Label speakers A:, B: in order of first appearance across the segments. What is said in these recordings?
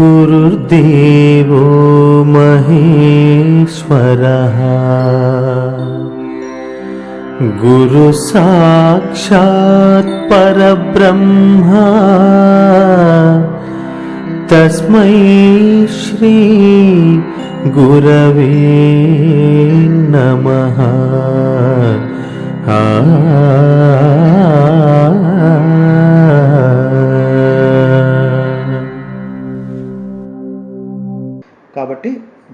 A: गुरुर्देवो महेश्वरः। गुरुसाक्षात् परब्रह्मा। तस्मै श्री गुरवे नमः। ఆ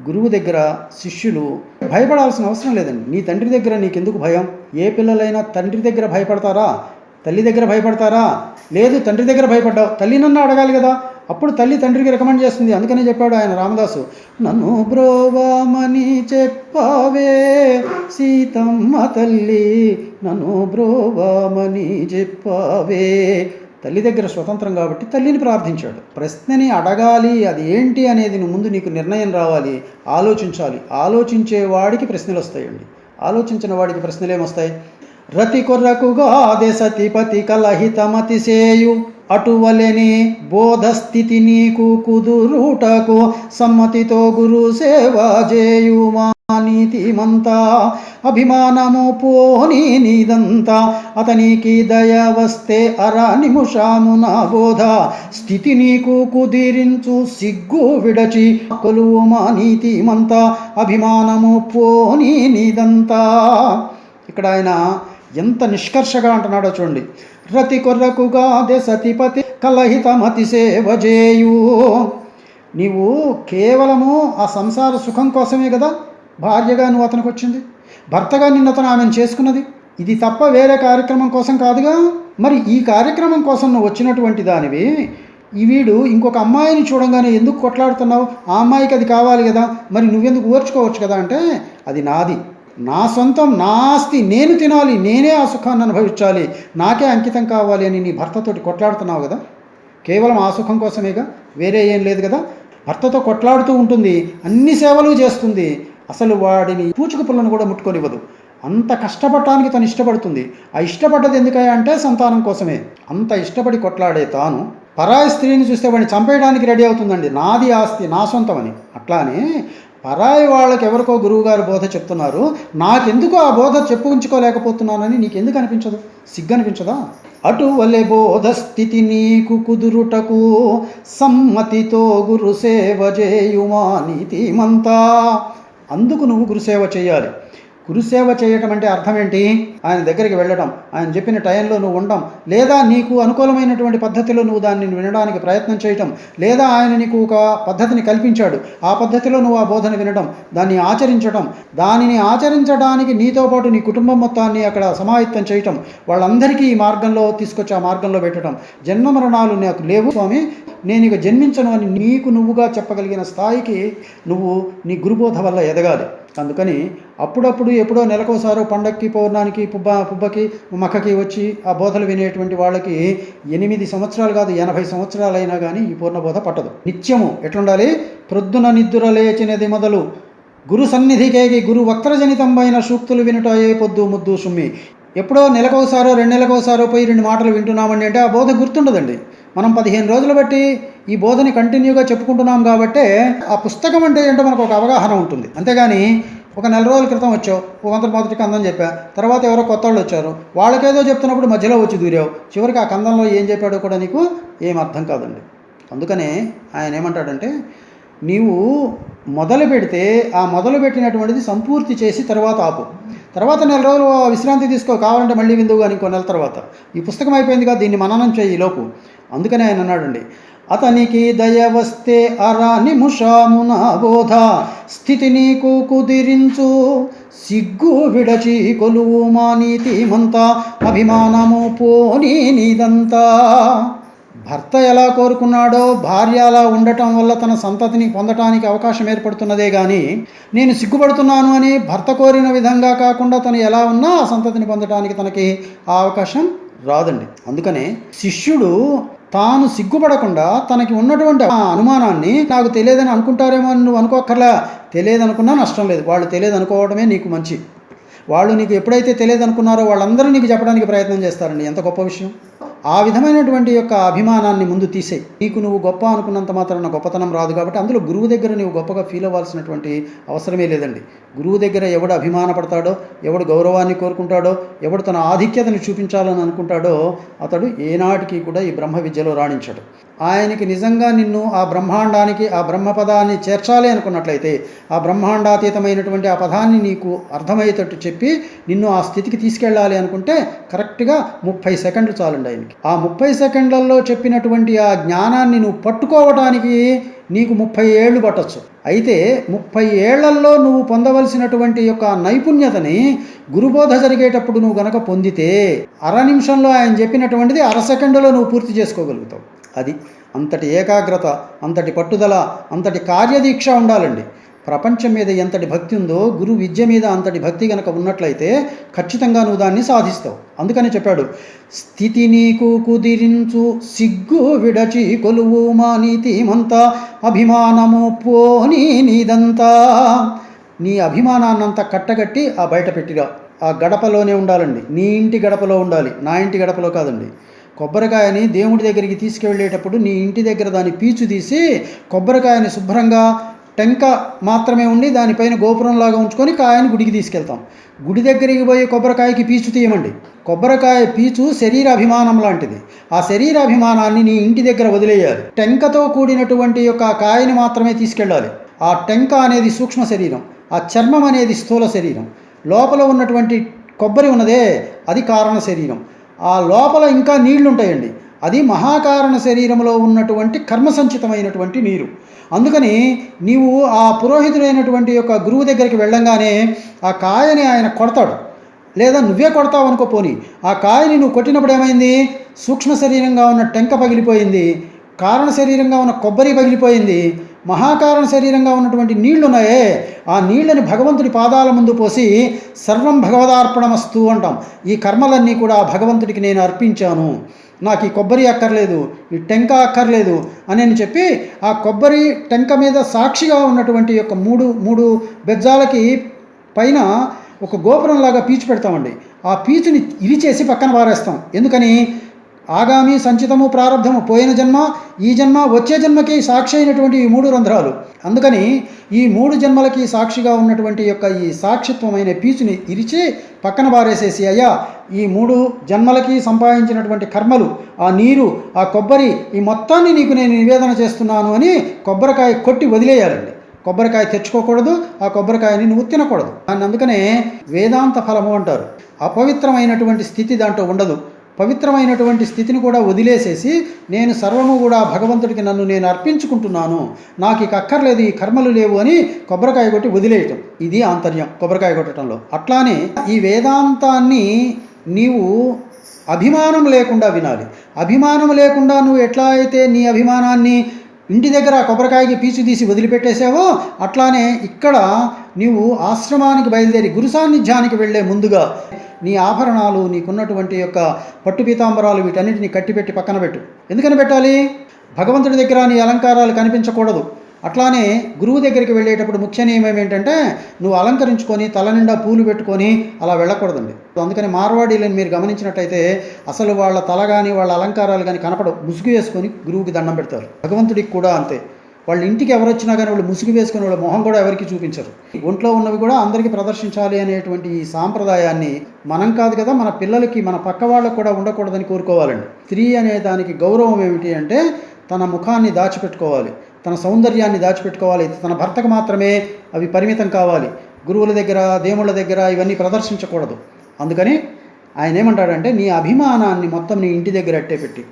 B: గురువు దగ్గర శిష్యులు భయపడాల్సిన అవసరం లేదండి. నీ తండ్రి దగ్గర నీకెందుకు భయం? ఏ పిల్లలైనా తండ్రి దగ్గర భయపడతారా? తల్లి దగ్గర భయపడతారా? లేదు తండ్రి దగ్గర భయపడ్డావు. తల్లి నన్ను అడగాలి కదా. అప్పుడు తల్లి తండ్రికి రికమెండ్ చేస్తుంది. అందుకనే చెప్పాడు ఆయన రామదాసు. నన్ను బ్రోవామని చెప్పావే సీతమ్మ తల్లి. నన్ను బ్రోవామని చెప్పావే తల్లి దగ్గర స్వతంత్రం కాబట్టి తల్లిని ప్రార్థించాడు. ప్రశ్నని అడగాలి అది ఏంటి అనేది ముందు నీకు నిర్ణయం రావాలి ఆలోచించాలి. ఆలోచించే వాడికి ప్రశ్నలు వస్తాయండి. ఆలోచించిన వాడికి ప్రశ్నలు ఏమొస్తాయి రతి కొర్రకుగా అదే సతిపతి కలహితమతి సేయు. అటువలెని బోధస్థితి నీకు కుదురుటకు సమ్మతితో గురు సేవ చేయుమా నీతిమంతా. అభిమానము పోని నీదంతా అతనికి దయ వస్తే అర నిముషామున బోధ. స్థితి నీకు కుదిరించు సిగ్గు విడచి కొలువుమా నీతిమంతా. అభిమానము పోని నీదంతా. ఇక్కడ ఆయన ఎంత నిష్కర్షగా అంటున్నాడో చూడండి. రతి కొర్రకుగా అదే సతిపతి కలహితమతి సేవజేయు. నీవు కేవలము ఆ సంసార సుఖం కోసమే కదా భార్యగా నువ్వు అతనికి వచ్చింది. భర్తగా నిన్నతను ఆమెను చేసుకున్నది. ఇది తప్ప వేరే కార్యక్రమం కోసం కాదుగా. మరి ఈ కార్యక్రమం కోసం నువ్వు వచ్చినటువంటి దానివి. ఈ వీడు ఇంకొక అమ్మాయిని చూడంగానే ఎందుకు కొట్లాడుతున్నావు? ఆ అమ్మాయికి అది కావాలి కదా. మరి నువ్వెందుకు ఓర్చుకోవచ్చు కదా అంటే అది నాది. నా సొంతం నా ఆస్తి నేను తినాలి నేనే ఆ సుఖాన్ని అనుభవించాలి నాకే అంకితం కావాలి అని నీ భర్తతోటి కొట్లాడుతున్నావు కదా? కేవలం ఆ సుఖం కోసమేగా? వేరే ఏం లేదు కదా? భర్తతో కొట్లాడుతూ ఉంటుంది అన్ని సేవలు చేస్తుంది. అసలు వాడిని పూచుకు పుల్లను కూడా ముట్టుకొనివ్వదు. అంత కష్టపడటానికి తను ఇష్టపడుతుంది. ఆ ఇష్టపడ్డది ఎందుకయ్యా అంటే సంతానం కోసమే. అంత ఇష్టపడి కొట్లాడే తాను పరాయి స్త్రీని చూస్తే వాడిని చంపేయడానికి రెడీ అవుతుందండి. నాది ఆస్తి నా సొంతం అని అట్లానే పరాయి వాళ్ళకి ఎవరికో గురువుగారు బోధ చెప్తున్నారు. నాకెందుకు ఆ బోధ చెప్పు ఉంచుకోలేకపోతున్నానని నీకెందుకు అనిపించదు? సిగ్గు అనిపించదా? అటు వలె బోధస్థితి నీకు కుదురుటకు సమ్మతితో గురుసేవ చేయుమా నీతిమంతా? అందుకు నువ్వు గురుసేవ చేయాలి. గురుసేవ చేయటం అంటే అర్థం ఏంటి? ఆయన దగ్గరికి వెళ్ళడం ఆయన చెప్పిన టైంలో నువ్వు ఉండడం లేదా నీకు అనుకూలమైనటువంటి పద్ధతిలో నువ్వు దాన్ని వినడానికి ప్రయత్నం చేయటం. లేదా ఆయన నీకు ఒక పద్ధతిని కల్పించాడు. ఆ పద్ధతిలో నువ్వు ఆ బోధన వినడం దాన్ని ఆచరించటం. దానిని ఆచరించడానికి నీతో పాటు నీ కుటుంబం మొత్తాన్ని అక్కడ సమాయత్తం చేయటం. వాళ్ళందరికీ ఈ మార్గంలో తీసుకొచ్చి ఆ మార్గంలో పెట్టడం జన్మ మరణాలు నాకు లేవు స్వామి. నేను ఇక జన్మించను అని నీకు నువ్వుగా చెప్పగలిగిన స్థాయికి నువ్వు నీ గురుబోధ వల్ల ఎదగాలి. అందుకని అప్పుడప్పుడు ఎప్పుడో నెలకోసారో పండక్కి పౌర్ణానికి పుబ్బ పుబ్బకి మక్కకి వచ్చి ఆ బోధలు వినేటువంటి వాళ్ళకి ఎనిమిది సంవత్సరాలు కాదు ఎనభై సంవత్సరాలైనా కానీ ఈ పూర్ణబోధ పట్టదు. నిత్యము ఎట్లుండాలి? ప్రొద్దున నిద్దుర లేచినది మొదలు. గురు సన్నిధికేగి గురు వక్రజనితంబైన సూక్తులు వినుట ఏ పొద్దు ముద్దు సుమ్మి. ఎప్పుడో నెలకోసారో రెండు నెలకోసారో పోయి రెండు మాటలు వింటున్నామండి అంటే ఆ బోధ గుర్తుండదండి. మనం పదిహేను రోజులు బట్టి ఈ బోధని కంటిన్యూగా చెప్పుకుంటున్నాం కాబట్టే ఆ పుస్తకం అంటే ఏంటో మనకు ఒక అవగాహన ఉంటుంది. అంతేగాని ఒక నెల రోజుల క్రితం వచ్చావు ఓ వంద మొదటి కందం చెప్పా తర్వాత ఎవరో కొత్త వాళ్ళు వచ్చారు వాళ్ళకేదో చెప్తున్నప్పుడు మధ్యలో వచ్చి దూరావు. చివరికి ఆ కందంలో ఏం చెప్పాడో కూడా నీకు ఏం అర్థం కాదండి. అందుకనే ఆయన ఏమంటాడంటే నీవు మొదలు పెడితే ఆ మొదలు పెట్టినటువంటిది సంపూర్తి చేసి తర్వాత ఆపు. తర్వాత నెల రోజులు విశ్రాంతి తీసుకో కావాలంటే మళ్ళీ విందువు కానీ ఇంకో నెల తర్వాత. ఈ పుస్తకం అయిపోయింది కదా దీన్ని మననం చేయి ఈ లోపు. అందుకనే ఆయన అన్నాడండి అతనికి దయ వస్తే అరా నిముషామున బోధ స్థితి నీకు కుదిరించు సిగ్గు విడచి కొలువు మా నీతిమంతా అభిమానము పోనీ నీదంతా. భర్త ఎలా కోరుకున్నాడో భార్య అలా ఉండటం వల్ల తన సంతతిని పొందటానికి అవకాశం ఏర్పడుతున్నదే కానీ నేను సిగ్గుపడుతున్నాను అని భర్త కోరిన విధంగా కాకుండా తను ఎలా ఉన్నా ఆ సంతతిని పొందటానికి తనకి ఆ అవకాశం రాదండి. అందుకనే శిష్యుడు తాను సిగ్గుపడకుండా తనకి ఉన్నటువంటి అనుమానాన్ని నాకు తెలియదని అనుకుంటారేమో నువ్వు అనుకోక్కర్లా. తెలియదు అనుకున్నా నష్టం లేదు. వాళ్ళు తెలియదు అనుకోవడమే నీకు మంచి. వాళ్ళు నీకు ఎప్పుడైతే తెలియదు అనుకున్నారో వాళ్ళందరూ నీకు చెప్పడానికి ప్రయత్నం చేస్తారండి. ఎంత గొప్ప విషయం. ఆ విధమైనటువంటి యొక్క అభిమానాన్ని ముందు తీసేయి నీకు నువ్వు గొప్ప అనుకున్నంత మాత్రాన గొప్పతనం రాదు కాబట్టి అందులో గురువు దగ్గర నువ్వు గొప్పగా ఫీల్ అవ్వాల్సినటువంటి అవసరమే లేదండి. గురువు దగ్గర ఎవడు అభిమానపడతాడో ఎవడు గౌరవాన్ని కోరుకుంటాడో ఎవడు తన ఆధిక్యతను చూపించాలని అనుకుంటాడో అతడు ఏనాటికి కూడా ఈ బ్రహ్మ విద్యలో రాణించడు. ఆయనకి నిజంగా నిన్ను ఆ బ్రహ్మాండానికి ఆ బ్రహ్మపదాన్ని చేర్చాలి అనుకున్నట్లయితే ఆ బ్రహ్మాండాతీతమైనటువంటి ఆ పదాన్ని నీకు అర్థమయ్యేటట్టు చెప్పి నిన్ను ఆ స్థితికి తీసుకెళ్ళాలి అనుకుంటే కరెక్ట్గా ముప్పై సెకండ్లు చాలండి ఆయనకి. ఆ ముప్పై సెకండ్లలో చెప్పినటువంటి ఆ జ్ఞానాన్ని నువ్వు పట్టుకోవటానికి నీకు ముప్పై ఏళ్ళు పట్టచ్చు. అయితే ముప్పై ఏళ్ళలో నువ్వు పొందవలసినటువంటి యొక్క నైపుణ్యతని గురుబోధ జరిగేటప్పుడు నువ్వు గనక పొందితే అర నిమిషంలో ఆయన చెప్పినటువంటిది అర సెకండ్లో నువ్వు పూర్తి చేసుకోగలుగుతావు. అది అంతటి ఏకాగ్రత అంతటి పట్టుదల అంతటి కార్యదీక్ష ఉండాలండి. ప్రపంచం మీద ఎంతటి భక్తి ఉందో గురు విద్య మీద అంతటి భక్తి గనక ఉన్నట్లయితే ఖచ్చితంగా నువ్వు దాన్ని సాధిస్తావు. అందుకని చెప్పాడు స్థితి నీకు కుదిరించు సిగ్గు విడచి కొలువు మా నీతిమంతా అభిమానము పోనీ నీదంతా. నీ అభిమానాన్నంతా కట్టగట్టి ఆ బయట పెట్టిరా. ఆ గడపలోనే ఉండాలండి. నీ ఇంటి గడపలో ఉండాలి నా ఇంటి గడపలో కాదండి. కొబ్బరికాయని దేవుడి దగ్గరికి తీసుకెళ్ళేటప్పుడు నీ ఇంటి దగ్గర దాని పీచు తీసి కొబ్బరికాయని శుభ్రంగా టెంక మాత్రమే ఉండి దానిపైన గోపురంలాగా ఉంచుకొని కాయని గుడికి తీసుకెళ్తాం. గుడి దగ్గరికి పోయి కొబ్బరికాయకి పీచు తీయమండి. కొబ్బరికాయ పీచు శరీర అభిమానం లాంటిది. ఆ శరీర అభిమానాన్ని నీ ఇంటి దగ్గర వదిలేయాలి. టెంకతో కూడినటువంటి యొక్క కాయని మాత్రమే తీసుకెళ్ళాలి. ఆ టెంక అనేది సూక్ష్మ శరీరం. ఆ చర్మం అనేది స్థూల శరీరం. లోపల ఉన్నటువంటి కొబ్బరి ఉన్నదే అది కారణ శరీరం. ఆ లోపల ఇంకా నీళ్ళు ఉంటాయండి అది మహాకారణ శరీరంలో ఉన్నటువంటి కర్మ సంచితమైనటువంటి నీరు. అందుకని నీవు ఆ పురోహితుడైనటువంటి యొక్క గురువు దగ్గరికి వెళ్ళంగానే ఆ కాయని ఆయన కొడతాడు. లేదా నువ్వే కొడతావు అనుకోపోని ఆ కాయని నువ్వు కొట్టినప్పుడు ఏమైంది? సూక్ష్మ శరీరంగా ఉన్న టెంక పగిలిపోయింది. కారణ శరీరంగా ఉన్న కొబ్బరి పగిలిపోయింది. మహాకారణ శరీరంగా ఉన్నటువంటి నీళ్ళున్నాయే. ఆ నీళ్ళని భగవంతుడి పాదాల ముందు పోసి సర్వం భగవదార్పణమస్తు అంటాం. ఈ కర్మలన్నీ కూడా ఆ భగవంతుడికి నేను అర్పించాను. నాకు ఈ కొబ్బరి అక్కర్లేదు ఈ టెంక అక్కర్లేదు అని చెప్పి ఆ కొబ్బరి టెంక మీద సాక్షిగా ఉన్నటువంటి యొక్క మూడు మూడు బెజ్జాలకి పైన ఒక గోపురంలాగా పీచు పెడతామండి. ఆ పీచుని ఇరిచేసి పక్కన పారేస్తాం. ఎందుకని? ఆగామి సంచితము ప్రారంధము పోయిన జన్మ ఈ జన్మ వచ్చే జన్మకి సాక్షి అయినటువంటి ఈ మూడు రంధ్రాలు. అందుకని ఈ మూడు జన్మలకి సాక్షిగా ఉన్నటువంటి యొక్క ఈ సాక్షిత్వమైన పీచుని ఇరిచి పక్కన పారేసేసి అయ్యా ఈ మూడు జన్మలకి సంపాదించినటువంటి కర్మలు ఆ నీరు ఆ కొబ్బరి ఈ మొత్తాన్ని నీకు నేను నివేదన చేస్తున్నాను అని కొబ్బరికాయ కొట్టి వదిలేయాలండి. కొబ్బరికాయ తెచ్చుకోకూడదు ఆ కొబ్బరికాయని నువ్వు తినకూడదు. దాన్ని అందుకనే వేదాంత ఫలము అంటారు. అపవిత్రమైనటువంటి స్థితి దాంట్లో ఉండదు. పవిత్రమైనటువంటి స్థితిని కూడా వదిలేసేసి నేను సర్వము కూడా భగవంతుడికి నన్ను నేను అర్పించుకుంటున్నాను. నాకు ఇక అక్కర్లేదు ఈ కర్మలు లేవు అని కొబ్బరికాయ కొట్టి వదిలేయటం. ఇది ఆంతర్యం కొబ్బరికాయ కొట్టడంలో అట్లానే ఈ వేదాంతాన్ని నీవు అభిమానం లేకుండా వినాలి. అభిమానం లేకుండా నువ్వు ఎట్లా అయితే నీ అభిమానాన్ని ఇంటి దగ్గర కొబ్బరికాయకి పీచు తీసి వదిలిపెట్టేశావో అట్లానే ఇక్కడ నీవు ఆశ్రమానికి బయలుదేరి గురు సాన్నిధ్యానికి వెళ్ళే ముందుగా నీ ఆభరణాలు నీకున్నటువంటి యొక్క పట్టు పీతాంబరాలు వీటన్నిటిని కట్టిపెట్టి పక్కన పెట్టు. ఎందుకని పెట్టాలి? భగవంతుడి దగ్గర నీ అలంకారాలు కనిపించకూడదు. అట్లానే గురువు దగ్గరికి వెళ్ళేటప్పుడు ముఖ్య నియమం ఏంటంటే నువ్వు అలంకరించుకొని తల నిండా పూలు పెట్టుకొని అలా వెళ్ళకూడదండి. అందుకని మార్వాడీలను మీరు గమనించినట్టయితే అసలు వాళ్ళ తల కానీ వాళ్ళ అలంకారాలు కానీ కనపడవు. ముసుగు వేసుకొని గురువుకి దండం పెడతారు. భగవంతుడికి కూడా అంతే. వాళ్ళ ఇంటికి ఎవరు వచ్చినా కానీ వాళ్ళు ముసుగు వేసుకుని వాళ్ళ మొహం కూడా ఎవరికి చూపించరు. ఒంట్లో ఉన్నవి కూడా అందరికీ ప్రదర్శించాలి అనేటువంటి ఈ సాంప్రదాయాన్ని మనం కాదు కదా మన పిల్లలకి మన పక్క వాళ్ళకు కూడా ఉండకూడదని కోరుకోవాలండి. స్త్రీ అనే దానికి గౌరవం ఏమిటి అంటే తన ముఖాన్ని దాచిపెట్టుకోవాలి. తన సౌందర్యాన్ని దాచిపెట్టుకోవాలి. తన భర్తకు మాత్రమే అవి పరిమితం కావాలి. గురువుల దగ్గర దేవుళ్ళ దగ్గర ఇవన్నీ ప్రదర్శించకూడదు. అందుకని ఆయన ఏమంటాడంటే నీ అభిమానాన్ని మొత్తం నీ ఇంటి దగ్గర అట్టే పెట్టి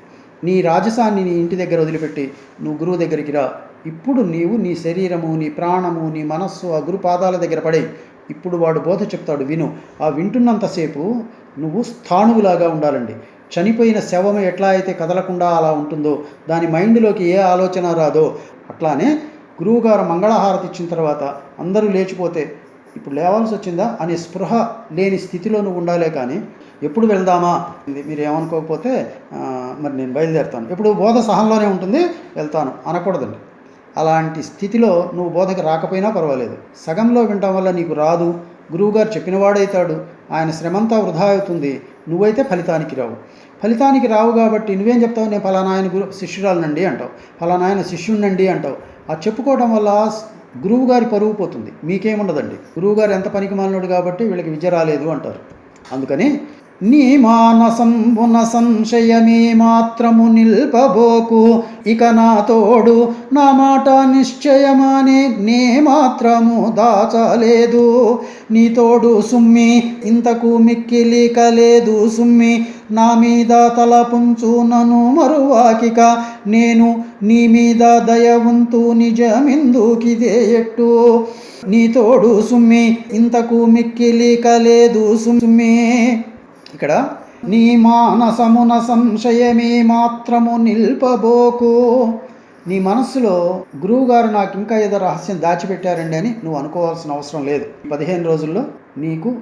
B: నీ రాజసాన్ని నీ ఇంటి దగ్గర వదిలిపెట్టి నువ్వు గురువు దగ్గరికి రా. ఇప్పుడు నీవు నీ శరీరము నీ ప్రాణము నీ మనస్సు ఆ గురు పాదాల దగ్గర పడే ఇప్పుడు వాడు బోధ చెప్తాడు విను. ఆ వింటున్నంతసేపు నువ్వు స్థాణువులాగా ఉండాలండి. చనిపోయిన శవం ఎట్లా అయితే కదలకుండా అలా ఉంటుందో దాని మైండ్లోకి ఏ ఆలోచన రాదో అట్లానే గురువుగారు మంగళహారతి ఇచ్చిన తర్వాత అందరూ లేచిపోతే ఇప్పుడు లేవాల్సి వచ్చిందా అనే స్పృహ లేని స్థితిలో నువ్వు ఉండాలే కానీ ఎప్పుడు వెళ్దామా? ఇది మీరు ఏమనుకోకపోతే మరి నేను బయలుదేరుతాను. ఎప్పుడు బోధ సహంలోనే ఉంటుంది వెళ్తాను. అనకూడదండి. అలాంటి స్థితిలో నువ్వు బోధకి రాకపోయినా పర్వాలేదు. సగంలో వినటం వల్ల నీకు రాదు. గురువుగారు చెప్పినవాడైతాడు. ఆయన శ్రమంతా వృధా అవుతుంది. నువ్వైతే ఫలితానికి రావు. ఫలితానికి రావు కాబట్టి నువ్వేం చెప్తావు? నేను ఫలానా ఆయన గురు శిష్యురాలనండి అంటావు. ఫలానా ఆయన శిష్యుణ్ణండి అంటావు. ఆ చెప్పుకోవడం వల్ల గురువు గారి పరువు పోతుంది. మీకేముండదండి? గురువు గారు ఎంత పనికి మాలినోడు కాబట్టి వీళ్ళకి విద్య రాలేదు అంటారు. అందుకని నీ మానసంబున సంశయమే మాత్రము నిల్పబోకు ఇక నా తోడు నా మాట నిశ్చయమానే నే మాత్రము దాచలేదు. నీ తోడు సుమ్మి ఇంతకు మిక్కిలి కలేదు సుమ్మి నా మీద తలపుంచు నను మరువాకిక నేను నీ మీద దయ ఉంతు నిజమెందుకిదే ఎట్టు? నీ తోడు సుమ్మి ఇంతకు మిక్కిలి కలేదు సుమ్మి. ఇక్కడ? నీ మానసమున సంశయమే మాత్రము నిల్పబోకు. నీ మనస్సులో గురువుగారు నాకు ఇంకా ఏదో రహస్యం దాచిపెట్టారండి అని నువ్వు అనుకోవాల్సిన అవసరం లేదు. పదిహేను రోజుల్లో నీకు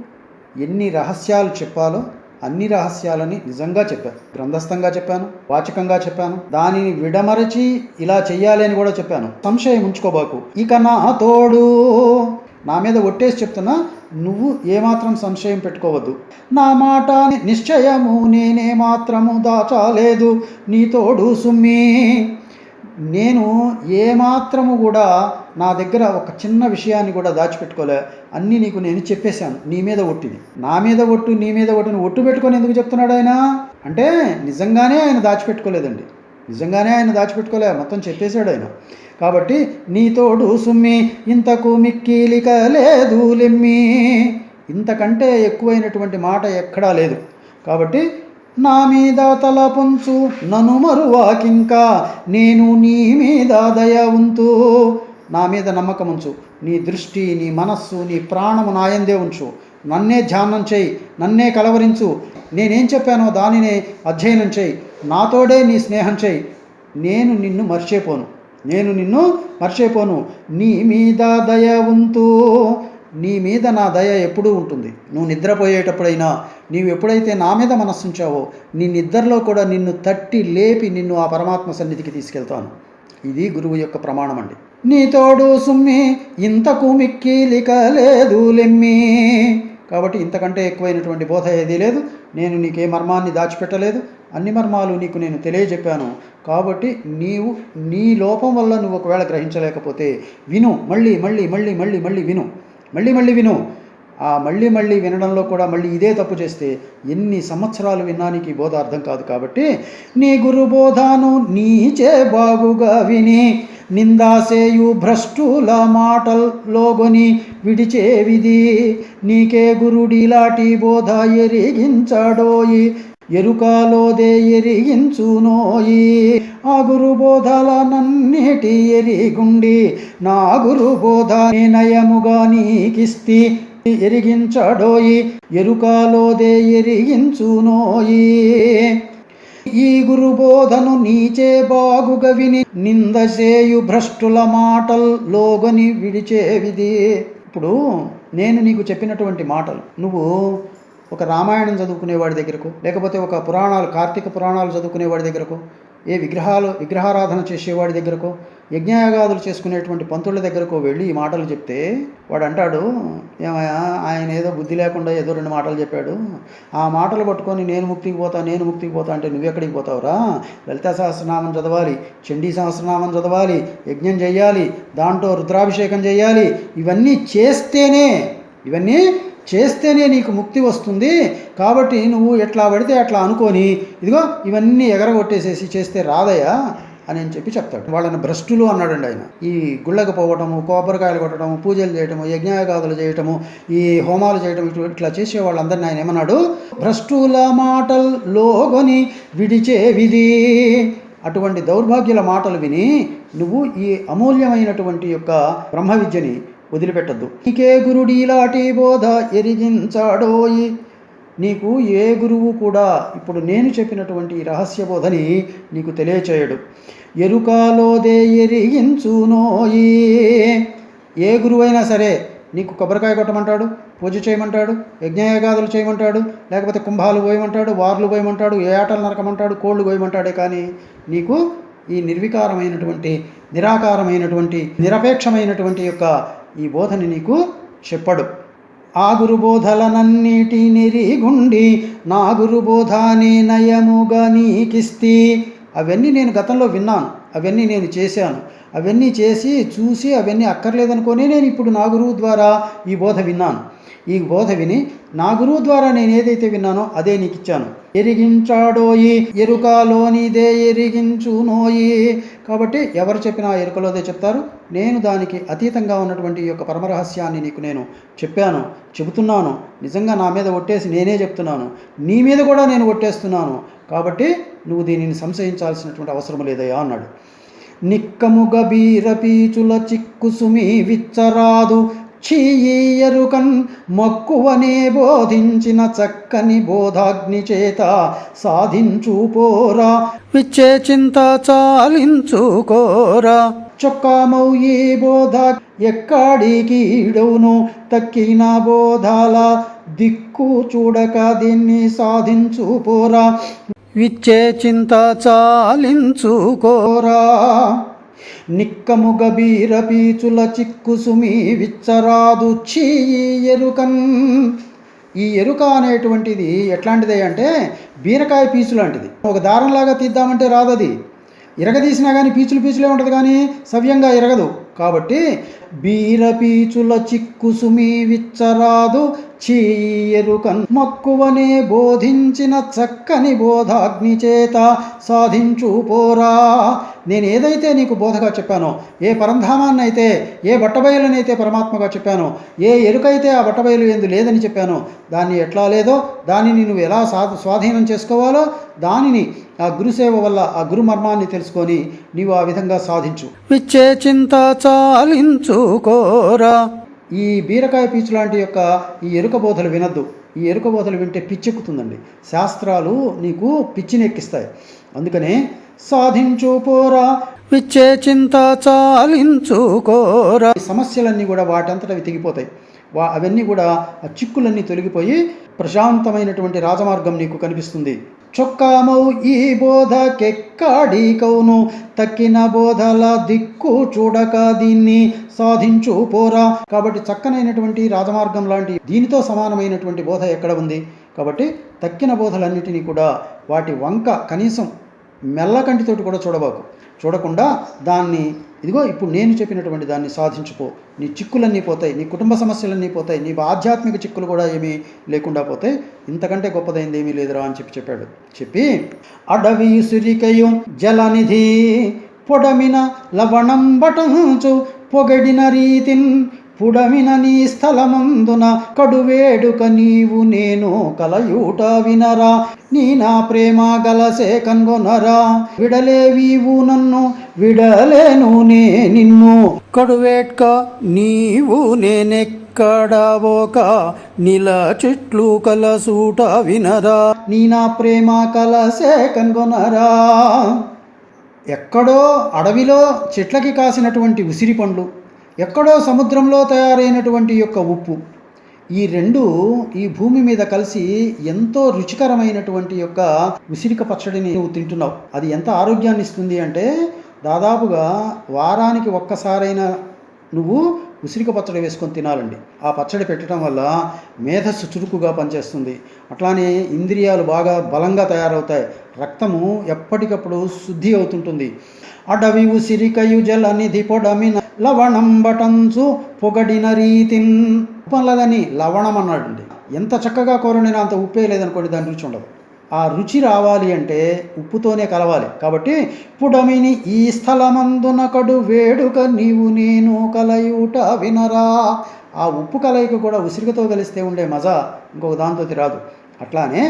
B: ఎన్ని రహస్యాలు చెప్పాలో అన్ని రహస్యాలని నిజంగా చెప్పాను గ్రంథస్థంగా చెప్పాను వాచకంగా చెప్పాను దానిని విడమరచి ఇలా చెయ్యాలి అని కూడా చెప్పాను. సంశయం ఉంచుకోబాకు. ఇక నా తోడు. నా మీద ఒట్టేసి చెప్తున్నా నువ్వు ఏమాత్రం సంశయం పెట్టుకోవద్దు. నా మాట నిశ్చయము నేనే మాత్రము దాచాలేదు. నీతోడు సుమ్మి. నేను ఏమాత్రము కూడా నా దగ్గర ఒక చిన్న విషయాన్ని కూడా దాచిపెట్టుకోలే. అన్నీ నీకు నేను చెప్పేశాను. నీ మీద ఒట్టిని నా మీద ఒట్టు నీ మీద ఒట్టుని ఒట్టు పెట్టుకొని ఎందుకు చెప్తున్నాడు ఆయన? అంటే నిజంగానే ఆయన దాచిపెట్టుకోలేదండి. నిజంగానే ఆయన దాచిపెట్టుకోలే మొత్తం చెప్పేశాడు ఆయన. కాబట్టి నీ తోడు సుమ్మి ఇంతకు మిక్కిలిక లేదు లిమ్మి. ఇంతకంటే ఎక్కువైనటువంటి మాట ఎక్కడా లేదు. కాబట్టి నా మీద తల పొంచు నన్ను మరువాకింకా నేను నీ మీద దయ ఉంతు నా మీద నమ్మకం ఉంచు నీ దృష్టి నీ మనస్సు నీ ప్రాణము నాయందే ఉంచు. నన్నే ధ్యానం చేయి నన్నే కలవరించు. నేనేం చెప్పానో దానినే అధ్యయనం చేయి. నాతోడే నీ స్నేహం చేయి. నేను నిన్ను మర్చిపోను. నేను నిన్ను మర్చిపోను. నీ మీద దయ ఉంటూ నీ మీద నా దయ ఎప్పుడూ ఉంటుంది. నువ్వు నిద్రపోయేటప్పుడైనా నీవు ఎప్పుడైతే నా మీద మనస్సు ఉంచావో నీ నిద్రలో కూడా నిన్ను తట్టి లేపి నిన్ను ఆ పరమాత్మ సన్నిధికి తీసుకెళ్తాను. ఇది గురువు యొక్క ప్రమాణం అండి. నీ తోడు సుమ్మి ఇంతకు మిక్కిలిక లేదు లెమ్మి. కాబట్టి ఇంతకంటే ఎక్కువైనటువంటి బోధ ఏదీ లేదు. నేను నీకే మర్మాన్ని దాచిపెట్టలేదు. అన్ని మర్మాలు నీకు నేను తెలియజెప్పాను. కాబట్టి నీవు నీ లోపం వల్ల నువ్వు ఒకవేళ గ్రహించలేకపోతే విను. మళ్ళీ మళ్ళీ మళ్ళీ మళ్ళీ మళ్ళీ విను. మళ్ళీ మళ్ళీ విను. ఆ మళ్ళీ మళ్ళీ వినడంలో కూడా మళ్ళీ ఇదే తప్పు చేస్తే ఎన్ని సంవత్సరాలు విన్నా నీకు బోధ అర్థం కాదు కాబట్టి నీ గురు బోధను నీచే బాగుగా విని నిందాసేయు భ్రష్టుల మాటల్లోగొని విడిచేవిది. నీకే గురుడిలాటి బోధ ఎరిగించడోయి. ఎరుకాలోదే ఎరిగించునోయి. ఆ గురు బోధల నన్నిటి ఎరిగుండి. నా గురు బోధ నయముగా నీకిస్తి. ఎరిగించడోయి. ఎరుకాలోదే ఎరిగించునోయి. ఈ గురు బోధను నీచే బాగుగవిని నిందసేయు భ్రష్టుల మాటల్లోగని విడిచే విడిచేవిది ఇప్పుడు నేను నీకు చెప్పినటువంటి మాటలు. నువ్వు ఒక రామాయణం చదువుకునేవాడి దగ్గరకు లేకపోతే ఒక పురాణాలు కార్తీక పురాణాలు చదువుకునేవాడి దగ్గరకు ఏ విగ్రహాలు విగ్రహారాధన చేసేవాడి దగ్గరకు యజ్ఞయాగాదులు చేసుకునేటువంటి పంతుల దగ్గరకు వెళ్ళి ఈ మాటలు చెప్తే వాడు అంటాడు ఏమయ్యా ఆయన ఏదో బుద్ధి లేకుండా ఏదో రెండు మాటలు చెప్పాడు. ఆ మాటలు పట్టుకొని నేను ముక్తికి పోతా నేను ముక్తికి పోతా అంటే నువ్వెక్కడికి పోతావురా? లలిత సహస్రనామం చదవాలి చండీ సహస్రనామం చదవాలి యజ్ఞం చేయాలి దాంట్లో రుద్రాభిషేకం చేయాలి ఇవన్నీ చేస్తేనే ఇవన్నీ చేస్తేనే నీకు ముక్తి వస్తుంది. కాబట్టి నువ్వు ఎట్లా పడితే అట్లా అనుకొని ఇదిగో ఇవన్నీ ఎగరగొట్టేసేసి చేస్తే రాదయ్యా. అని అని చెప్పి చెప్తాడు. వాళ్ళని భ్రష్టులు అన్నాడండి ఆయన. ఈ గుళ్ళకు పోవటము కొబ్బరికాయలు కొట్టడము పూజలు చేయటము యజ్ఞాగాదులు చేయటము ఈ హోమాలు చేయటం ఇట్లా చేసే వాళ్ళందరినీ ఆయన ఏమన్నాడు? భ్రష్టుల మాటల్లోగొని విడిచే విధి. అటువంటి దౌర్భాగ్యుల మాటలు విని నువ్వు ఈ అమూల్యమైనటువంటి యొక్క బ్రహ్మ విద్యని వదిలిపెట్టద్దు. నీకే గురుడీలాటి బోధ ఎరిగించాడోయి. నీకు ఏ గురువు కూడా ఇప్పుడు నేను చెప్పినటువంటి రహస్య బోధని నీకు తెలియచేయడు. ఎరుకాలోదే ఎరిగించునోయి. ఏ గురువైనా సరే నీకు కొబ్బరికాయ కొట్టమంటాడు పూజ చేయమంటాడు యజ్ఞయాగాదులు చేయమంటాడు లేకపోతే కుంభాలు పోయమంటాడు వార్లు పోయమంటాడు ఏ ఆటలు నరకమంటాడు కోళ్ళు పోయమంటాడే కానీ నీకు ఈ నిర్వికారమైనటువంటి నిరాకారమైనటువంటి నిరపేక్షమైనటువంటి యొక్క ఈ బోధని నీకు చెప్పడు. ఆ గురుబోధలనన్నిటి నిరిగుండి నా గురుబోధానే నయముగా నీకిస్తి. అవన్నీ నేను గతంలో విన్నాను అవన్నీ నేను చేశాను. అవన్నీ చేసి చూసి అవన్నీ అక్కర్లేదనుకొని నేను ఇప్పుడు నా గురువు ద్వారా ఈ బోధ విన్నాను. ఈ బోధ విని నా గురువు ద్వారా నేను ఏదైతే విన్నానో అదే నీకు ఇచ్చాను ఎరిగించాడోయి ఎరుకలోనిదే ఎరిగించునోయి. కాబట్టి ఎవరు చెప్పినా ఎరుకలోదే చెప్తారు. నేను దానికి అతీతంగా ఉన్నటువంటి ఈ యొక్క పరమరహస్యాన్ని నీకు నేను చెప్పాను చెబుతున్నాను. నిజంగా నా మీద ఒట్టేసి నేనే చెప్తున్నాను. నీ మీద కూడా నేను ఒట్టేస్తున్నాను. కాబట్టి నువ్వు దీనిని సంశయించాల్సినటువంటి అవసరం లేదయ్యా అన్నాడు. నిక్కముగ బీరపీచుల చిక్కుసుమి విచ్చరాదు చీయరుకన్ మక్కువనే బోధించిన చక్కని బోధాగ్ని చేత సాధించు పోరా. విచ్చే చింత చాలించుకోరా చొక్కామౌ ఈ బోధ ఎక్కడికీడవును తక్కిన బోధాల దిక్కు చూడక దీన్ని సాధించు పోరా. విచ్చే చింత చాలించుకోరా నిక్కముగ బీర పీచుల చిక్కుసుమి విచ్చరాదు చీ ఎరుకన్. ఈ ఎరుక అనేటువంటిది ఎట్లాంటిది అంటే బీరకాయ పీచు లాంటిది. ఒక దారంలాగా తీద్దామంటే రాదది. ఇరగదీసినా కానీ పీచులు పీచులే ఉంటుంది కానీ సవ్యంగా ఇరగదు. కాబట్టి బీర పీచుల చిక్కుసుమి విచ్చరాదు చీయరుకన్ మక్కువనే బోధించిన చక్కని బోధాగ్ని చేత సాధించు పోరా. నేను ఏదైతే నీకు బోధగా చెప్పానో ఏ పరంధామాన్నైతే ఏ బట్టబయలునైతే పరమాత్మగా చెప్పానో ఏ ఎరుకైతే ఆ బట్టబయలు ఎందు లేదని చెప్పానో దాన్ని ఎట్లా లేదో దానిని నువ్వు ఎలా సా స్వాధీనం చేసుకోవాలో దానిని ఆ గురుసేవ వల్ల ఆ గురు మర్మాన్ని తెలుసుకొని నీవు ఆ విధంగా సాధించు. విచ్చే చింత చాలించుకోరా ఈ బీరకాయ పీచు లాంటి యొక్క ఈ ఎరుక బోధలు వినద్దు. ఈ ఎరుక బోధలు వింటే పిచ్చెక్కుతుందండి. శాస్త్రాలు నీకు పిచ్చినెక్కిస్తాయి. అందుకనే సాధించు పోరా విచ్చే చింత చాలించుకోరా సమస్యలన్నీ కూడా వాటంతట వెతికిపోతాయి వా అవన్నీ కూడా ఆ చిక్కులన్నీ తొలగిపోయి ప్రశాంతమైనటువంటి రాజమార్గం నీకు కనిపిస్తుంది. చొక్కామౌ ఈ బోధకెక్కడి కౌను. తక్కిన బోధల దిక్కు చూడక దీన్ని సాధించు పోరా. కాబట్టి చక్కనైనటువంటి రాజమార్గం లాంటి దీనితో సమానమైనటువంటి బోధ ఎక్కడ ఉంది? కాబట్టి తక్కిన బోధలన్నిటినీ కూడా వాటి వంక కనీసం మెల్లకంటితోటి కూడా చూడబాకు. చూడకుండా దాన్ని ఇదిగో ఇప్పుడు నేను చెప్పినటువంటి దాన్ని సాధించుకో. నీ చిక్కులన్నీ పోతాయి నీ కుటుంబ సమస్యలన్నీ పోతాయి నీ ఆధ్యాత్మిక చిక్కులు కూడా ఏమీ లేకుండా పోతాయి. ఇంతకంటే గొప్పదైంది ఏమీ లేదురా అని చెప్పి చెప్పాడు. చెప్పి అడవి సురికయు జలనిధి పొడమిన లవణం బటంచు పొగడిన రీతిన్ పుడమిన నీ స్థలమందున కడువేడుక నీవు నేను కలయూట వినరా. నీ నా ప్రేమ గలసే కన్గొనరా విడలేవీవు నన్ను విడలేను నే నిన్ను. కడువేట్క నీవు నేనెక్కడవోక నిల చెట్లు కలసూట వినరా. నీ నా ప్రేమ కలసే కనుగొనరా ఎక్కడో అడవిలో చెట్లకి కాసినటువంటి ఉసిరి పండ్లు ఎక్కడో సముద్రంలో తయారైనటువంటి యొక్క ఉప్పు. ఈ రెండు ఈ భూమి మీద కలిసి ఎంతో రుచికరమైనటువంటి యొక్క ఉసిరిక పచ్చడిని నువ్వు తింటున్నావు. అది ఎంత ఆరోగ్యాన్ని ఇస్తుంది అంటే దాదాపుగా వారానికి ఒక్కసారైనా నువ్వు ఉసిరిక పచ్చడి వేసుకొని తినాలండి. ఆ పచ్చడి పెట్టడం వల్ల మేధస్సు చురుకుగా పనిచేస్తుంది. అట్లానే ఇంద్రియాలు బాగా బలంగా తయారవుతాయి. రక్తము ఎప్పటికప్పుడు శుద్ధి అవుతుంటుంది. అడవి ఉసిరికయు జలనిధి పొడమిన లవణం బటంచు పొగడిన రీతిన్ ఉప్పలదని లవణం అన్నాడండి. ఎంత చక్కగా కోరండినా అంత ఉప్పే లేదనుకోండి దాని రుచి ఉండదు. ఆ రుచి రావాలి అంటే ఉప్పుతోనే కలవాలి. కాబట్టి పుడమిని ఈ స్థలమందునకడు వేడుక నీవు నేను కలయుట వినరా. ఆ ఉప్పు కలయిక కూడా ఉసిరికతో కలిస్తే ఉండే మజా ఇంకొక దాంతో రాదు. అట్లానే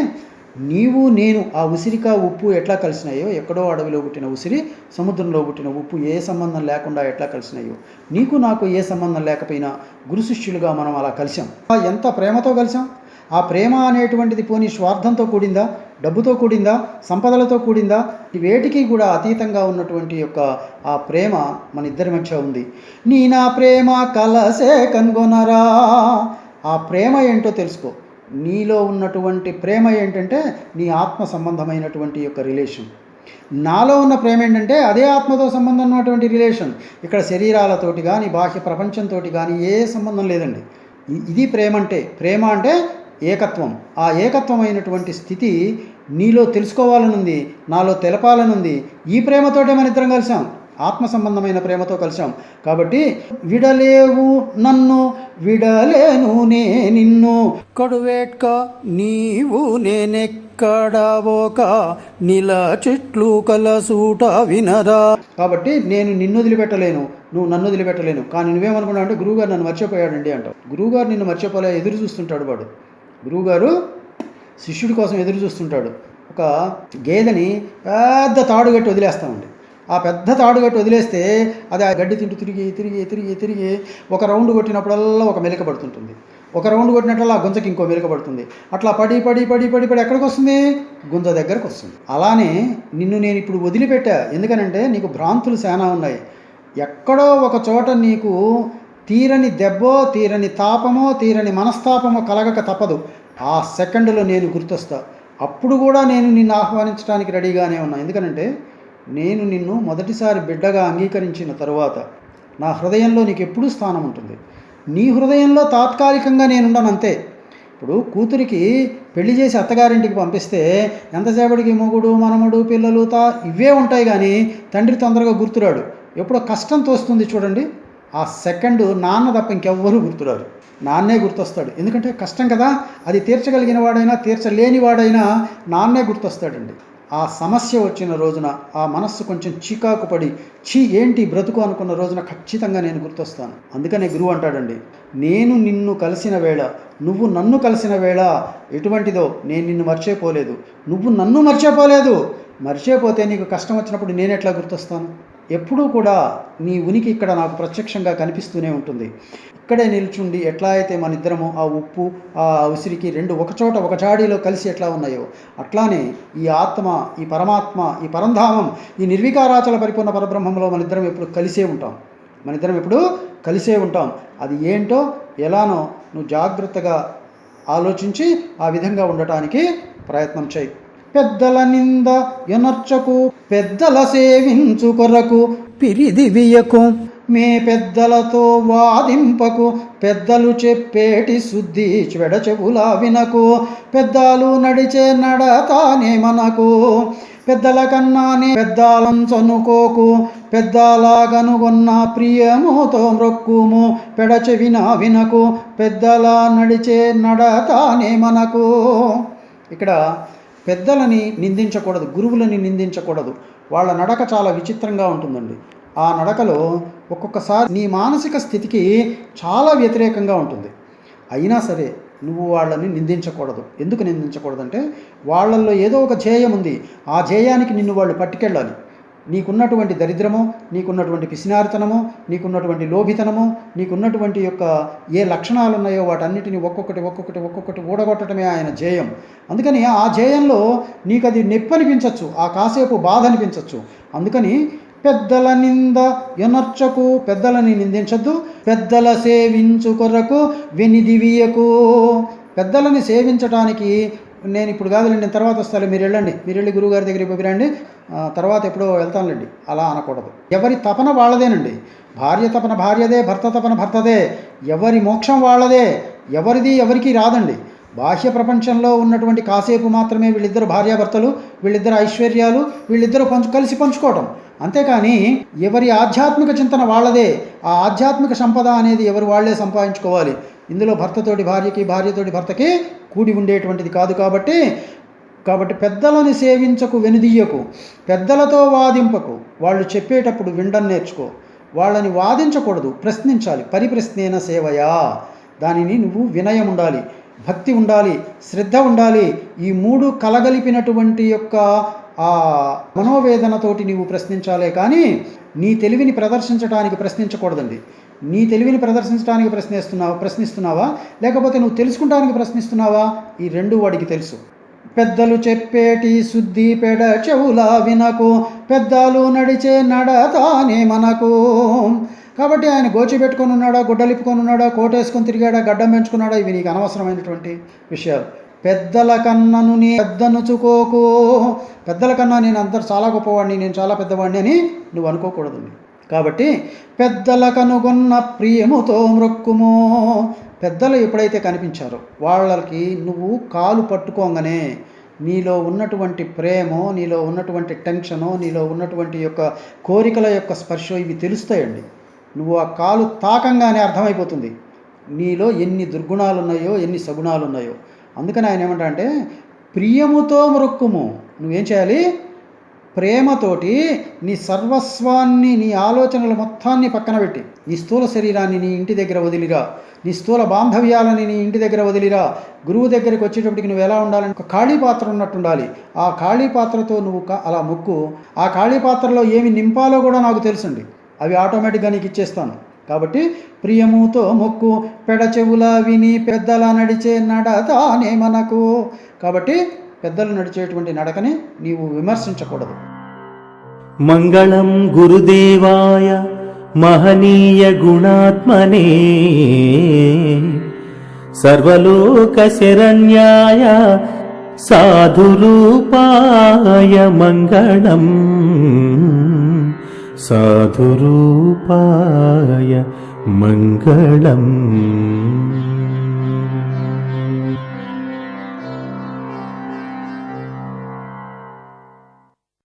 B: నీవు నేను ఆ ఉసిరిక ఉప్పు ఎట్లా కలిసినాయో ఎక్కడో అడవిలో పుట్టిన ఉసిరి సముద్రంలో పుట్టిన ఉప్పు ఏ సంబంధం లేకుండా ఎట్లా కలిసినాయో నీకు నాకు ఏ సంబంధం లేకపోయినా గురు శిష్యులుగా మనం అలా కలిసాం ఎంత ప్రేమతో కలిసాం ఆ ప్రేమ అనేటువంటిది పోనీ స్వార్థంతో కూడిందా? డబ్బుతో కూడిందా? సంపదలతో కూడిందా? వేటికి కూడా అతీతంగా ఉన్నటువంటి యొక్క ఆ ప్రేమ మన ఇద్దరి మధ్య ఉంది. నీ నా ప్రేమ కలసే కనుగొనరా? ఆ ప్రేమ ఏంటో తెలుసుకో. నీలో ఉన్నటువంటి ప్రేమ ఏంటంటే నీ ఆత్మ సంబంధమైనటువంటి యొక్క రిలేషన్. నాలో ఉన్న ప్రేమ ఏంటంటే అదే ఆత్మతో సంబంధం ఉన్నటువంటి రిలేషన్. ఇక్కడ శరీరాలతోటి కానీ బాహ్య ప్రపంచంతో కానీ ఏ సంబంధం లేదండి. ఇది ప్రేమ అంటే ప్రేమ అంటే ఏకత్వం. ఆ ఏకత్వమైనటువంటి స్థితి నీలో తెలుసుకోవాలనుంది నాలో తెలపాలనుంది. ఈ ప్రేమతోటే మన ఇద్దరం కలిసాం ఆత్మ సంబంధమైన ప్రేమతో కలిసాం కాబట్టి విడలేవు నన్ను విడలేను నే నిన్ను. కడువేట్క నీవు నేనెక్కడవోక నిల చెట్లు కలసూట వినరా. కాబట్టి నేను నిన్ను వదిలిపెట్టలేను నువ్వు నన్ను వదిలిపెట్టలేను. కానీ నువ్వేమనుకున్నావు అంటే గురువుగారు నన్ను మర్చిపోయాడండి అంటావు. గురువుగారు నిన్ను మర్చిపోలే ఎదురు చూస్తుంటాడు వాడు. గురువుగారు శిష్యుడి కోసం ఎదురు చూస్తుంటాడు. ఒక గేదెని పెద్ద తాడు కట్టి వదిలేస్తామండి. ఆ పెద్ద తాడు కట్టి వదిలేస్తే అది ఆ గడ్డి తింటూ తిరిగి తిరిగి తిరిగి తిరిగి ఒక రౌండ్ కొట్టినప్పుడల్లా ఒక మెలిక పడుతుంటుంది. ఒక రౌండ్ కొట్టినట్లల్లా ఆ గుంజకి ఇంకో మెలిక పడుతుంది. అట్లా పడి పడి పడి పడి పడి ఎక్కడికి వస్తుంది? గుంజ దగ్గరకు వస్తుంది. అలానే నిన్ను నేను ఇప్పుడు వదిలిపెట్టా. ఎందుకనంటే నీకు భ్రాంతులు చాలా ఉన్నాయి. ఎక్కడో ఒక చోట నీకు తీరని దెబ్బో తీరని తాపమో తీరని మనస్తాపమో కలగక తప్పదు. ఆ సెకండ్లో నేను గుర్తొస్తా. అప్పుడు కూడా నేను నిన్ను ఆహ్వానించడానికి రెడీగానే ఉన్నా. ఎందుకనంటే నేను నిన్ను మొదటిసారి బిడ్డగా అంగీకరించిన తరువాత నా హృదయంలో నీకు ఎప్పుడూ స్థానం ఉంటుంది. నీ హృదయంలో తాత్కాలికంగా నేనుండను అంతే. ఇప్పుడు కూతురికి పెళ్ళి చేసి అత్తగారింటికి పంపిస్తే ఎంతసేపటికి మొగుడు మనముడు పిల్లలు తా ఇవే ఉంటాయి కానీ తండ్రి తొందరగా గుర్తురాడు. ఎప్పుడో కష్టం తోస్తుంది చూడండి. ఆ సెకండ్ నాన్న తప్ప ఇంకెవ్వరూ గుర్తురారు. నాన్నే గుర్తొస్తాడు. ఎందుకంటే కష్టం కదా అది తీర్చగలిగిన వాడైనా తీర్చలేని వాడైనా నాన్నే గుర్తొస్తాడండి. ఆ సమస్య వచ్చిన రోజున ఆ మనస్సు కొంచెం చీకాకు పడి చీ ఏంటి బ్రతుకు అనుకున్న రోజున ఖచ్చితంగా నేను గుర్తొస్తాను. అందుకనే గురువు అంటాడండి నేను నిన్ను కలిసిన వేళ నువ్వు నన్ను కలిసిన వేళ ఎటువంటిదో నేను నిన్ను మర్చిపోలేదు. నువ్వు నన్ను మర్చిపోలేదు. మర్చిపోతే నీకు కష్టం వచ్చినప్పుడు నేను ఎట్లా గుర్తొస్తాను? ఎప్పుడూ కూడా నీ ఉనికి ఇక్కడ నాకు ప్రత్యక్షంగా కనిపిస్తూనే ఉంటుంది. ఇక్కడే నిల్చుండి ఎట్లా అయితే మన ఇద్దరము ఆ ఉప్పు ఆ ఉసిరికి రెండు ఒకచోట ఒక జాడీలో కలిసి ఎట్లా ఉన్నాయో అట్లానే ఈ ఆత్మ ఈ పరమాత్మ ఈ పరంధామం ఈ నిర్వికారాచల పరిపూర్ణ పరబ్రహ్మంలో మన ఇద్దరం ఎప్పుడు కలిసే ఉంటాం. మన ఇద్దరం ఎప్పుడు కలిసే ఉంటాం. అది ఏంటో ఎలానో నువ్వు జాగ్రత్తగా ఆలోచించి ఆ విధంగా ఉండటానికి ప్రయత్నం చేయి. పెద్దల నింద ఎనర్చకు పెద్దల సేవించు కొరకు పిరిదివియకు మే పెద్దలతో వాదింపకు పెద్దలు చెప్పేటి శుద్ధి చెడ చెవులా వినకు. పెద్దలు నడిచే నడతానే మనకు. పెద్దల కన్నానే పెద్దాలంచనుకోకు పెద్దలాగనుగొన్న ప్రియముతో మ్రొక్కుము. పెడచెవిన వినకు. పెద్దలా నడిచే నడతానే మనకు. ఇక్కడ పెద్దలని నిందించకూడదు గురువులని నిందించకూడదు. వాళ్ళ నడక చాలా విచిత్రంగా ఉంటుందండి. ఆ నడకలో ఒక్కొక్కసారి నీ మానసిక స్థితికి చాలా వ్యతిరేకంగా ఉంటుంది. అయినా సరే నువ్వు వాళ్ళని నిందించకూడదు. ఎందుకు నిందించకూడదంటే వాళ్ళల్లో ఏదో ఒక ధ్యేయం ఉంది. ఆ ధ్యేయానికి నిన్ను వాళ్ళు పట్టుకెళ్ళాలి. నీకున్నటువంటి దరిద్రము నీకున్నటువంటి పిసినారితనము నీకున్నటువంటి లోభితనము నీకున్నటువంటి యొక్క ఏ లక్షణాలు ఉన్నాయో వాటన్నిటిని ఒక్కొక్కటి ఒక్కొక్కటి ఒక్కొక్కటి ఊడగొట్టడమే ఆయన జయం. అందుకని ఆ జయంలో నీకు అది నొప్పి అనిపించవచ్చు ఆ కాసేపు బాధ అనిపించవచ్చు అందుకని పెద్దల నింద ఎనర్చకు పెద్దలని నిందించద్దు పెద్దల సేవించు కొరకు వెనిదివియకు. పెద్దలని సేవించటానికి నేను ఇప్పుడు కాదులేండి నేను తర్వాత వస్తాను మీరు వెళ్ళండి. మీరు వెళ్ళి గురువుగారి దగ్గరికి పోయి రండి తర్వాత ఎప్పుడో వెళ్తానులేండి అలా అనకూడదు. ఎవరి తపన వాళ్ళదేనండి. భార్య తపన భార్యదే భర్త తపన భర్తదే. ఎవరి మోక్షం వాళ్ళదే. ఎవరిది ఎవరికి రాదండి. బాహ్య ప్రపంచంలో ఉన్నటువంటి కాసేపు మాత్రమే వీళ్ళిద్దరు భార్యాభర్తలు వీళ్ళిద్దరు ఐశ్వర్యాలు వీళ్ళిద్దరూ పంచు కలిసి పంచుకోవటం. అంతేకాని ఎవరి ఆధ్యాత్మిక చింతన వాళ్ళదే. ఆ ఆధ్యాత్మిక సంపద అనేది ఎవరు వాళ్ళే సంపాదించుకోవాలి. ఇందులో భర్తతోటి భార్యకి భార్యతోటి భర్తకి కూడి ఉండేటువంటిది కాదు కాబట్టి కాబట్టి పెద్దలని సేవించకు వెనుదీయకు పెద్దలతో వాదింపకు వాళ్ళు చెప్పేటప్పుడు వినడం నేర్చుకో. వాళ్ళని వాదించకూడదు ప్రశ్నించాలి. పరిప్రశ్నేన సేవయా. దానిని నువ్వు వినయం ఉండాలి భక్తి ఉండాలి శ్రద్ధ ఉండాలి. ఈ మూడు కలగలిపినటువంటి యొక్క ఆ మనోవేదనతోటి నీవు ప్రశ్నించాలే కానీ నీ తెలివిని ప్రదర్శించడానికి ప్రశ్నించకూడదండి. నీ తెలివిని ప్రదర్శించడానికి ప్రశ్నిస్తున్నావా? ప్రశ్నిస్తున్నావా? లేకపోతే నువ్వు తెలుసుకుంటానికి ప్రశ్నిస్తున్నావా? ఈ రెండు వాడికి తెలుసు. పెద్దలు చెప్పేటి శుద్ధి పెడ చెవుల వినకు పెద్దలు నడిచే నడతానే మనకు. కాబట్టి ఆయన గోచి పెట్టుకొని ఉన్నాడా గుడ్డలిప్పుకొని ఉన్నాడా కోటేసుకొని తిరిగాడా గడ్డం పెంచుకున్నాడా? ఇవి నీకు అనవసరమైనటువంటి విషయాలు. పెద్దల కన్నను నీ పెద్దనుచుకోకు. పెద్దల కన్నా నేను అందరు చాలా గొప్పవాడిని నేను చాలా పెద్దవాడిని అని నువ్వు అనుకోకూడదు. కాబట్టి పెద్దల కనుగొన్న ప్రియముతో మ్రొక్కుము. పెద్దలు ఎప్పుడైతే కనిపించారో వాళ్ళకి నువ్వు కాలు పట్టుకోగానే నీలో ఉన్నటువంటి ప్రేమో నీలో ఉన్నటువంటి టెన్షనో నీలో ఉన్నటువంటి యొక్క కోరికల యొక్క స్పర్శ ఇవి తెలుస్తాయండి. నువ్వు ఆ కాలు తాకంగానే అర్థమైపోతుంది. నీలో ఎన్ని దుర్గుణాలు ఉన్నాయో ఎన్ని సగుణాలు ఉన్నాయో అందుకని ఆయన ఏమంటా అంటే ప్రియముతో మృక్కుము నువ్వేం చేయాలి? ప్రేమతోటి నీ సర్వస్వాన్ని నీ ఆలోచనలు మొత్తాన్ని పక్కన పెట్టి నీ స్థూల శరీరాన్ని నీ ఇంటి దగ్గర వదిలిరా. నీ స్థూల బాంధవ్యాలని నీ ఇంటి దగ్గర వదిలిరా. గురువు దగ్గరికి వచ్చేటప్పటికి నువ్వు ఎలా ఉండాలని? ఒక ఖాళీ పాత్ర ఉన్నట్టు ఉండాలి ఆ ఖాళీ పాత్రతో నువ్వు క- అలా ముక్కు ఆ ఖాళీ పాత్రలో ఏమి నింపాలో కూడా నాకు తెలుసండి. అవి ఆటోమేటిక్గా నీకు ఇచ్చేస్తాను. కాబట్టి ప్రియముతో మొక్కు పెడచెవుల విని పెద్దల నడిచే నడతానే మనకు. కాబట్టి పెద్దలు నడిచేటువంటి నడకని నీవు విమర్శించకూడదు.
A: मङ्गलं गुरुदेवाय महनीयगुणात्मने सर्वलोकशरण्याय साधुरूपाय मङ्गलम् साधुरूपाय मङ्गलम्